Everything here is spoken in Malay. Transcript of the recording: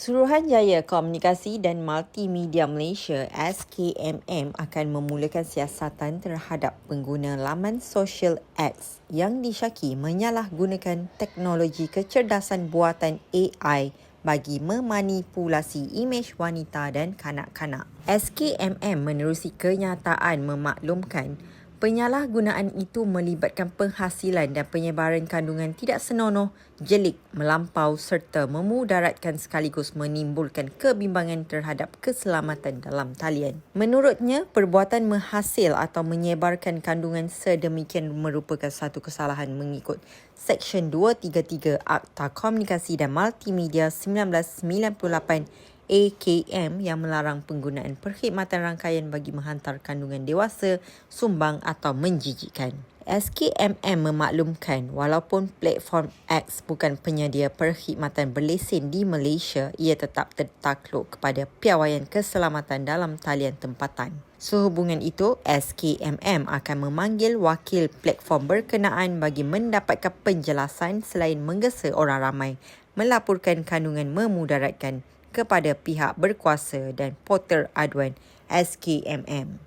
Suruhanjaya Komunikasi dan Multimedia Malaysia SKMM akan memulakan siasatan terhadap pengguna laman sosial X yang disyaki menyalahgunakan teknologi kecerdasan buatan AI bagi memanipulasi imej wanita dan kanak-kanak. SKMM menerusi kenyataan memaklumkan Penyalahgunaan itu melibatkan penghasilan dan penyebaran kandungan tidak senonoh, jelik, melampau serta memudaratkan sekaligus menimbulkan kebimbangan terhadap keselamatan dalam talian. Menurutnya, perbuatan menghasil atau menyebarkan kandungan sedemikian merupakan satu kesalahan mengikut Seksyen 233 Akta Komunikasi dan Multimedia 1998 AKM yang melarang penggunaan perkhidmatan rangkaian bagi menghantar kandungan dewasa, sumbang atau menjijikkan. SKMM memaklumkan walaupun platform X bukan penyedia perkhidmatan berlesen di Malaysia, ia tetap tertakluk kepada piawaian keselamatan dalam talian tempatan. Sehubungan itu, SKMM akan memanggil wakil platform berkenaan bagi mendapatkan penjelasan selain menggesa orang ramai melaporkan kandungan memudaratkan kepada pihak berkuasa dan portal aduan SKMM.